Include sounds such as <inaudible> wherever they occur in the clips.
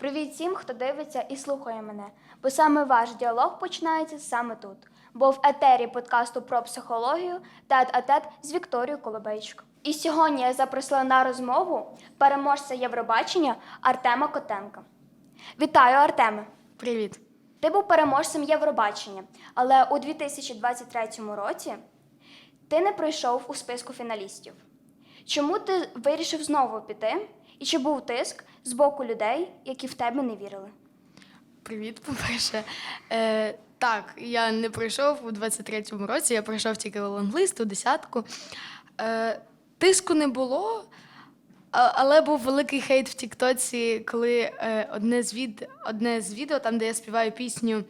Привіт всім, хто дивиться і слухає мене, бо саме ваш діалог починається саме тут. Бо в етері подкасту про психологію тет а тет з Вікторією Колобейчук. І сьогодні я запросила на розмову переможця Євробачення Артема Котенка. Вітаю, Артеме! Привіт. Ти був переможцем Євробачення, але у 2023 році ти не пройшов у списку фіналістів. Чому ти вирішив знову піти? І чи був тиск з боку людей, які в тебе не вірили? Привіт, по-перше. Е, так, я не пройшов у 23-му році, я пройшов тільки лонглист у десятку. Е, тиску не було, але був великий хейт в Тіктоці, коли е, одне, з від, одне з відео, там, де я співаю пісню.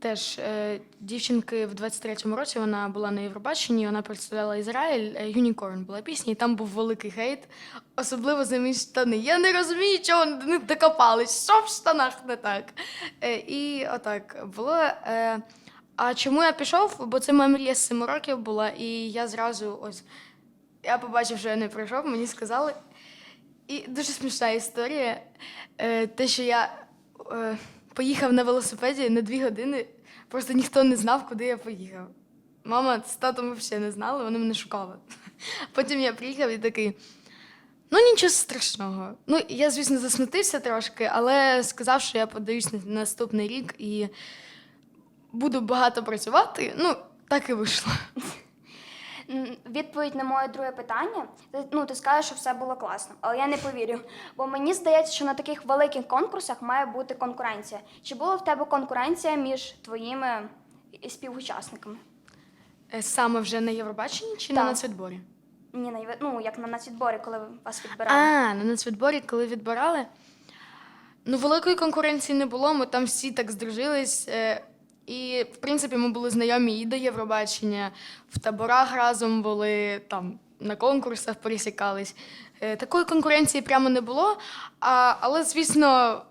Теж е, дівчинки в 23-му році вона була на Євробаченні, вона представляла Ізраїль, е, Юнікорн була пісня, і там був великий хейт, особливо за мої штани. Я не розумію, чого них докопались, що в штанах не так. Е, і отак було. Е, а чому я пішов? Бо це моя мрія з 7 років була, і я зразу ось я побачив, що я не пройшов, мені сказали. І дуже смішна історія. Е, те, що я е, поїхав на велосипеді на дві години, просто ніхто не знав, куди я поїхав. Мама з татом взагалі не знали, вони мене шукали. <laughs> Потім я приїхав і такий. Ну, нічого страшного. Ну, я, звісно, засмутився трошки, але сказав, що я подаюсь на наступний рік і буду багато працювати. Ну, так і вийшло. <laughs> Відповідь на моє друге питання. Ну, ти скажеш, що все було класно, але я не повірю. Бо мені здається, що на таких великих конкурсах має бути конкуренція. Чи була в тебе конкуренція між твоїми співучасниками? Е, Саме вже на Євробаченні чи на нацвідборі? Ні, на ну, як на нацвідборі, коли вас відбирали. А, на нацвідборі, коли відбирали. Ну, великої конкуренції не було, ми там всі так здружились. І, в принципі, ми були знайомі і до Євробачення, в таборах разом були, там на конкурсах пересікались. Е, Такої конкуренції прямо не було. А, але, звісно,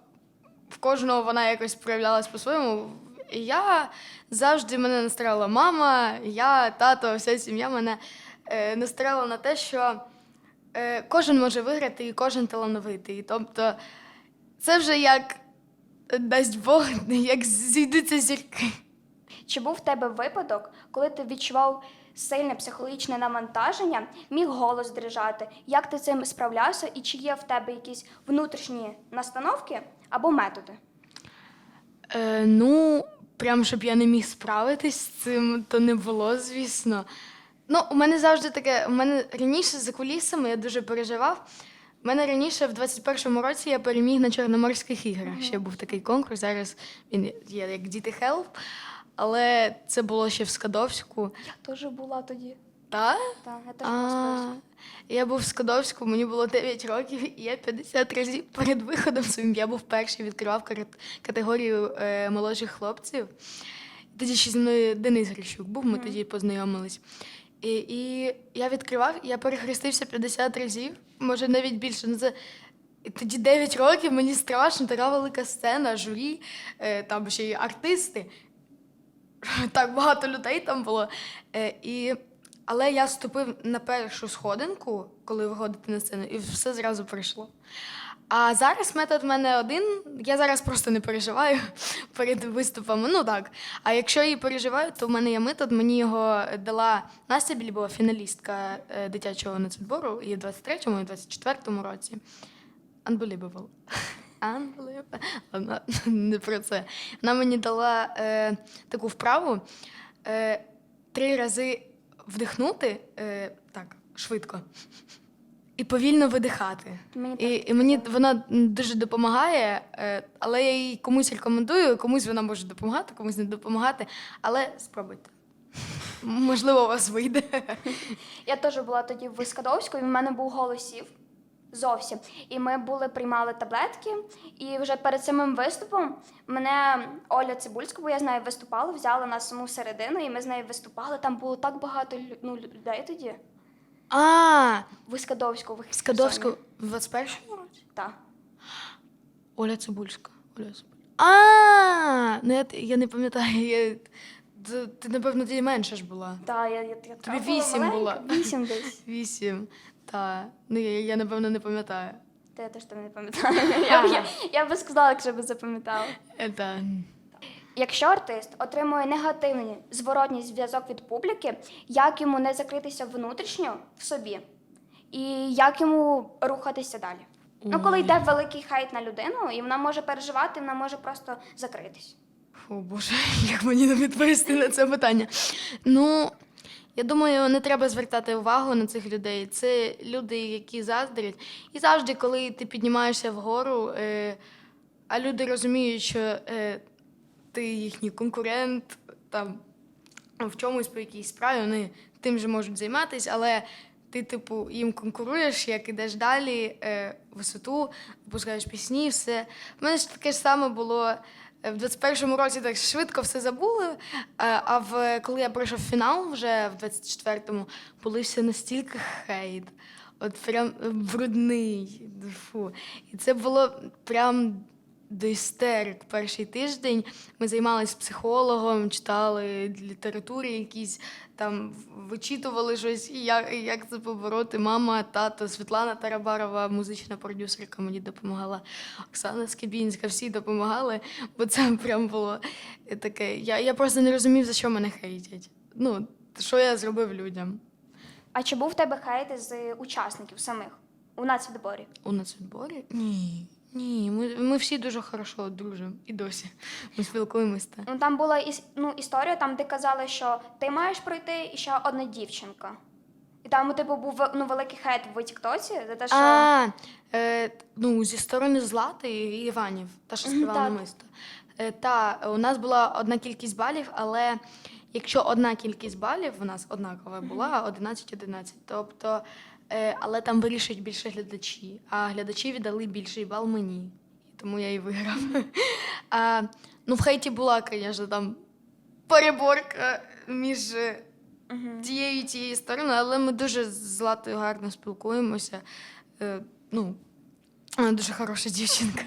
в кожного вона якось проявлялась по-своєму. Я завжди мене настроїла мама, я, тато, вся сім'я мене е, настроїла на те, що е, кожен може виграти і кожен талановитий. Тобто, це вже як дасть Бог, як зійдуться зірки. Чи був в тебе випадок, коли ти відчував сильне психологічне навантаження, міг голос дрижати? Як ти цим справлявся, і чи є в тебе якісь внутрішні настановки або методи? Е, ну, прям щоб я не міг справитись з цим, то не було, звісно. Ну, у мене завжди таке, у мене раніше за кулісами я дуже переживав. У мене раніше, в 21-му році, я переміг на Чорноморських іграх. Ще був такий конкурс. Зараз він є як Діти Хелп. Але це було ще в Скадовську. Я теж була тоді. Так? Так, я теж була Я був в Скадовську, мені було 9 років, і я 50 разів перед виходом своїм я був перший, відкривав категорію е, молодших хлопців. Тоді ще зі мною Денис Грищук був, ми тоді познайомились. І, і я відкривав, і я перехрестився 50 разів, може навіть більше. Ну, це... Тоді 9 років, мені страшно, така велика сцена, журі, е, там ще й артисти <laughs> так багато людей там було. Е, і... Але я ступив на першу сходинку, коли виходити на сцену, і все зразу прийшло. А зараз метод в мене один. Я зараз просто не переживаю <laughs> перед виступами. Ну так. А якщо і переживаю, то в мене є метод. Мені його дала Настя Більбова, фіналістка е, дитячого нацвідбору і в 23-му, і в 24-му році. Unbelievable. <laughs> Unbelievable. Ладно, <laughs> не про це. Вона мені дала е, таку вправу е, три рази вдихнути е, так, швидко. І повільно видихати. Мені І, і мені вона дуже допомагає, е, але я її комусь рекомендую, комусь вона може допомагати, комусь не допомагати. Але спробуйте. <laughs> Можливо, у вас вийде. Я теж була тоді в Скадовську, і в мене був голосів. Зовсім. І ми були, приймали таблетки, і вже перед самим виступом мене Оля Цибульська, бо я з нею виступала, взяла на саму середину, і ми з нею виступали. Там було так багато лю- ну, людей тоді. А, В Скадовську, в в Скадовську в 21-му році? Так. Оля Цибульська. Оля Цибульська. А, ну я, я не пам'ятаю. Я, ти, ти, напевно, тоді менша ж була. Так, я, я, я Тобі така була вісім. Вісім десь. <laughs> Вісім. Та. Ну, я, я напевно не пам'ятаю. Та я теж там не пам'ятаю. <laughs> Я, я, я би сказала, якщо б запам'ятала. Это... Якщо артист отримує негативний зворотній зв'язок від публіки, як йому не закритися внутрішньо в собі, і як йому рухатися далі? Ну, коли йде великий хейт на людину, і вона може переживати, вона може просто закритись. О Боже, <laughs> як мені не відповісти на це питання. Ну, я думаю, не треба звертати увагу на цих людей. Це люди, які заздрять. І завжди, коли ти піднімаєшся вгору, е, а люди розуміють, що е, ти їхній конкурент, там в чомусь по якійсь справі, вони тим же можуть займатися, але ти, типу, їм конкуруєш, як ідеш далі, е, висоту, випускаєш пісні, все. В мене ж таке ж саме було. е, В 21-му році так швидко все забули. е, А в коли я пройшов фінал вже в 24-му, полився настільки хейт. От прям брудний. Фу. І це було прям до істерик перший тиждень. Ми займалися психологом, читали літератури якісь, там вичитували щось, і як, як це побороти. Мама, тато, Світлана Тарабарова, музична продюсерка, мені допомагала. Оксана Скибінська, всі допомагали, бо це прям було таке. Я, я просто не розумів, за що мене хейтять. Ну, що я зробив людям А чи був в тебе хейт з учасників самих у нацвідборі? у нацвідборі? Ні. Ні, ми, ми всі дуже хорошо дружимо і досі. Ми спілкуємося. та. Ну там була іс- ну, історія, там де казали, що ти маєш пройти і ще одна дівчинка. І там, типу, був ну, великий хейт в Тіктоці за те, що А, е, ну, зі сторони Злати і Іванів, та, що Мгм, співала так. намисто. Е, та, у нас була одна кількість балів, але якщо одна кількість балів у нас однакова була 11-11. Тобто, е, але там вирішують більше глядачі, а глядачі віддали більший бал мені. Тому я і виграв. <laughs> А, ну, в хейті була, звісно, там переборка між е, тією і тією стороною, але ми дуже з Златою гарно спілкуємося. Е, ну, вона дуже хороша дівчинка.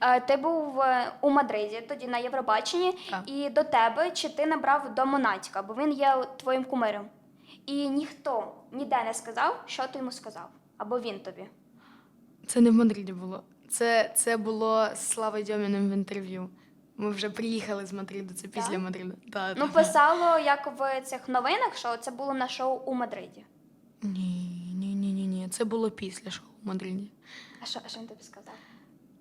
Е, ти був е, у Мадриді тоді на Євробаченні, Так. і до тебе чи ти набрав до Монатіка, бо він є твоїм кумиром. І ніхто ніде не сказав, що ти йому сказав, або він тобі. Це не в Мадриді було. Це, це було з Славою Дьоміним в інтерв'ю. Ми вже приїхали з Мадриду, це після? Мадриду. Да, Ну, писало, як в цих новинах, що це було на шоу у Мадриді. Ні, ні, ні, ні, ні. Це було після шоу в Мадриді. А що, а що він тобі сказав?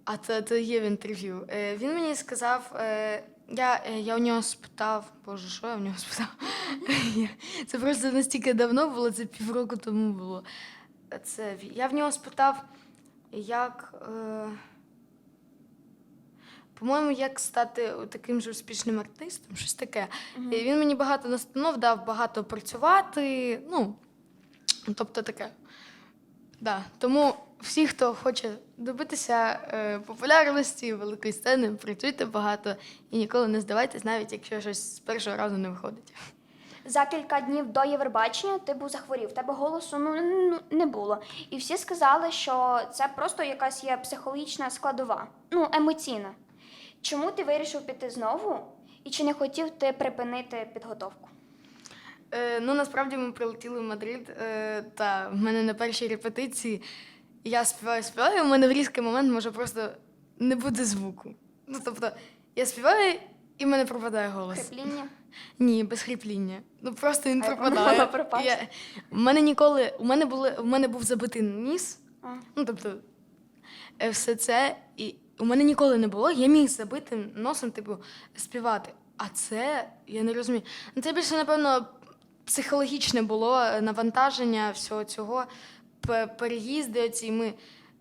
А це, це є в інтерв'ю. Е, він мені сказав, е, я, е, я у нього спитав, боже, що я в нього <laughs> спитав? Це просто настільки давно було, це півроку тому було. Це, я в нього спитав, як. Е, по-моєму, як стати таким же успішним артистом, щось таке. І він мені багато настанов дав багато працювати. Ну, тобто таке. Да. Тому всі, хто хоче добитися е, популярності, великої сцени, працюйте багато і ніколи не здавайтесь, навіть якщо щось з першого разу не виходить. За кілька днів до Євробачення ти був захворів, тебе голосу ну, ну, не було. І всі сказали, що це просто якась є психологічна складова, ну, емоційна. Чому ти вирішив піти знову? І чи не хотів ти припинити підготовку? Е, ну, насправді ми прилетіли в Мадрид, е, та в мене на першій репетиції я співаю, співаю, у мене в різкий момент може просто не буде звуку. Ну, тобто, я співаю, і в мене пропадає голос. Хрипління? <laughs> Ні, без хріпління. Ну просто він А як пропадає. <laughs> пропасть? Я, у мене ніколи, у мене були, у мене був забитий ніс. А. Ну, тобто, е, все це. І у мене ніколи не було. Я міг забитим носом, типу, співати. А це я не розумію. Ну, Це більше, напевно, психологічне було е, навантаження всього цього, переїзди оці. Ми,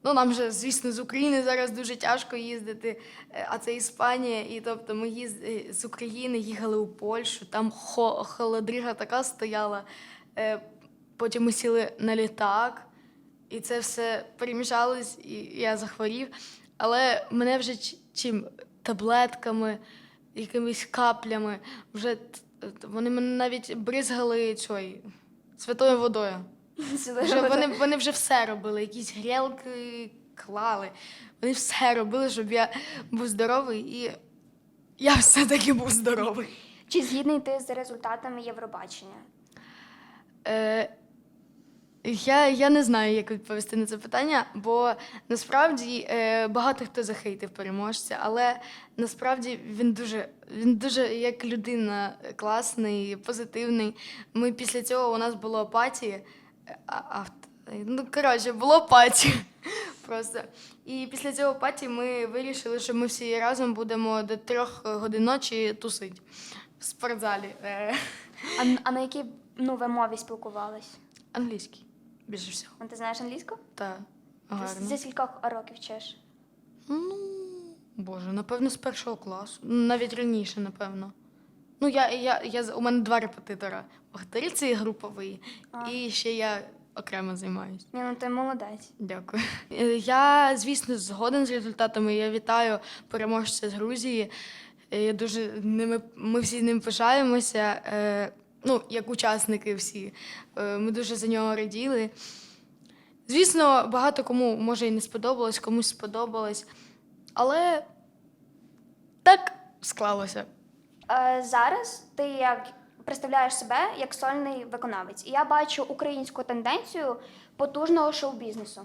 ну, нам же, звісно, з України зараз дуже тяжко їздити, е, а це Іспанія. І тобто ми їзд... е, з України їхали у Польщу, там хо... холодрига така стояла. Е, Потім ми сіли на літак. І це все перемішалось, і я захворів. Але мене вже чим таблетками, якимись каплями, вже вони мене навіть бризгали цією святою водою. Вже вони, вони вже все робили, якісь грілки клали. Вони все робили, щоб я був здоровий, і я все-таки був здоровий. Чи згідний ти з результатами Євробачення? Е, Я, я не знаю, як відповісти на це питання, бо насправді е, багато хто захейтив переможця, але насправді він дуже, він дуже як людина класний, позитивний. Ми після цього у нас було паті. Ну, коротше, було паті. <laughs> Просто. І після цього паті ми вирішили, що ми всі разом будемо до трьох годин ночі тусити в спортзалі. Е, А, а на якій ну, ви мові спілкувались? Англійський. Більше всього. А Ти знаєш англійську? Та Ти гарно. зі скількох років вчиш? Ну, боже, напевно, з першого класу. Навіть раніше, напевно. Ну, я, я, я, у мене два репетитора. Богатирі це є груповий, А. і ще я окремо займаюся. Ні, ну ти молодець. Дякую. Е, Я, звісно, згоден з результатами. Я вітаю переможця з Грузії. Е, Я дуже ними, ми всі ним пишаємося. Е, ну, як учасники всі. Ми дуже за нього раділи. Звісно, багато кому може і не сподобалось, комусь сподобалось. Але так склалося. Е, зараз ти як представляєш себе як сольний виконавець, і я бачу українську тенденцію потужного шоу-бізнесу.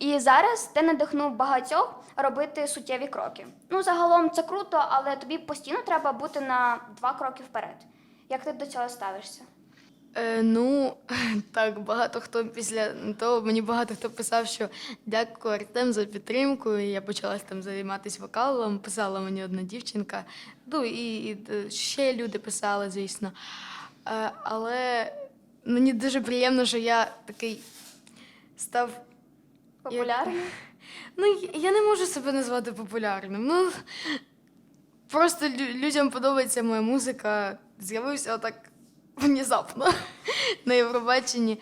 І зараз ти надихнув багатьох робити суттєві кроки. Ну, загалом це круто, але тобі постійно треба бути на два кроки вперед. Як ти до цього ставишся? Е, ну, <laughs> так, багато хто після того мені багато хто писав, що дякую Артем за підтримку. І я почалась там займатися вокалом. Писала мені одна дівчинка. Ну і, і е, ще люди писали, звісно. Е, але мені дуже приємно, що я такий став. Популярний? <laughs> Ну, я- я не можу себе назвати популярним. Ну, просто людям подобається моя музика. З'явився отак внезапно <laughs> на Євробаченні.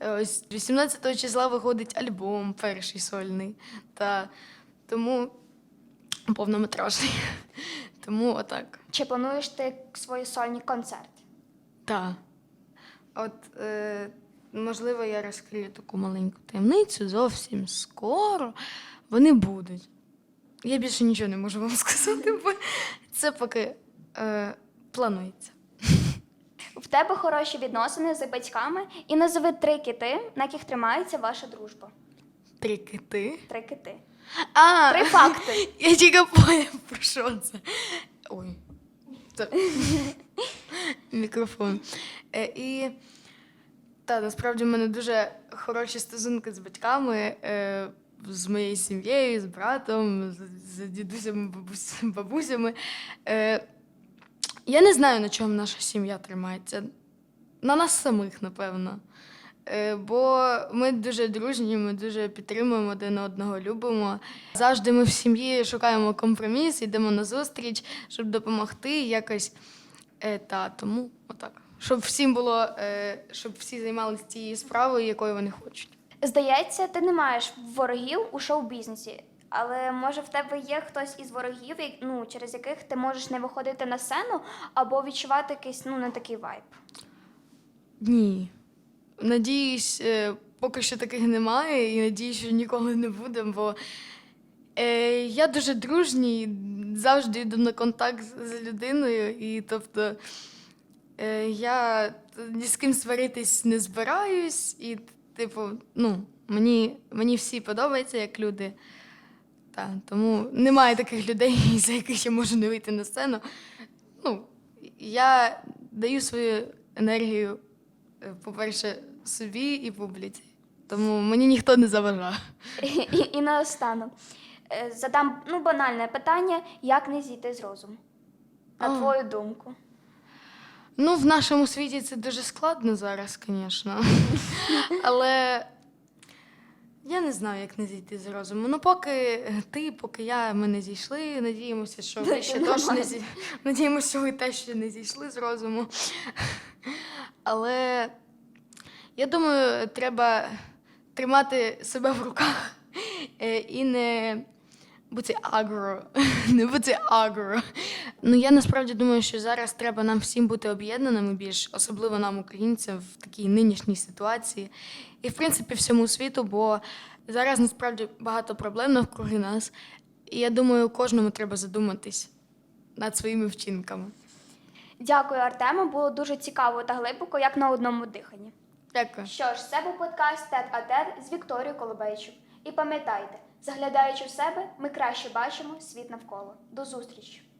Е, Ось 18 числа виходить альбом перший сольний. Та тому повнометражний. <laughs> Тому отак. Чи плануєш ти свої сольні концерти? Так. От, е, можливо, я розкрию таку маленьку таємницю зовсім скоро. Вони будуть. Я більше нічого не можу вам <laughs> сказати, бо це поки е, планується. В тебе хороші відносини з батьками і назови три кити, на яких тримається ваша дружба. Три кити. Три кити. А, Три факти. <laughs> Я тільки поняв, про що це. Ой. Це... <laughs> Мікрофон. Е, і та, насправді в мене дуже хороші стосунки з батьками, е, з моєю сім'єю, з братом, з, з дідусями, бабусь, бабусями. Е, я не знаю, на чому наша сім'я тримається. На нас самих, напевно. Е, Бо ми дуже дружні, ми дуже підтримуємо один одного, любимо. Завжди ми в сім'ї шукаємо компроміс, йдемо на зустріч, щоб допомогти якось. Е, Та тому отак. Щоб всім було, е, щоб всі займалися тією справою, якою вони хочуть. Здається, ти не маєш ворогів у шоу-бізнесі. Але може в тебе є хтось із ворогів, ну, через яких ти можеш не виходити на сцену або відчувати якийсь ну, не такий вайб. Ні. Надіюсь, е, поки що таких немає, і надіюсь, що ніколи не буде, бо е, я дуже дружній, завжди йду на контакт з- людиною, і тобто е, я ні з ким сваритись не збираюсь, і, типу, ну, мені, мені всі подобаються як люди. Та, тому немає таких людей, <laughs> за яких я можу не вийти на сцену. Ну, я даю свою енергію, е, по-перше, собі і публіці. Тому мені ніхто не заважає. І, і наостанок е, задам ну, банальне питання: як не зійти з розуму? На А. твою думку. Ну, в нашому світі це дуже складно зараз, звісно. <laughs> Але я не знаю, як не зійти з розуму. Ну, поки ти, поки я, ми не зійшли, надіємося, що ви ще теж не зі... надіємося, що ви теж ще не зійшли з розуму. Але я думаю, треба тримати себе в руках е, і не бути агро. <laughs> Не бути агро. Ну я насправді думаю, що зараз треба нам всім бути об'єднаними більш, особливо нам, українцям, в такій нинішній ситуації. І в принципі всьому світу, бо зараз насправді багато проблем навкруги нас. І я думаю, кожному треба задуматись над своїми вчинками. Дякую, Артему. Було дуже цікаво та глибоко, як на одному диханні. Дякую. Що ж, це був подкаст Тет а Тет з Вікторією Колобейчук. І пам'ятайте, заглядаючи в себе, ми краще бачимо світ навколо. До зустрічі!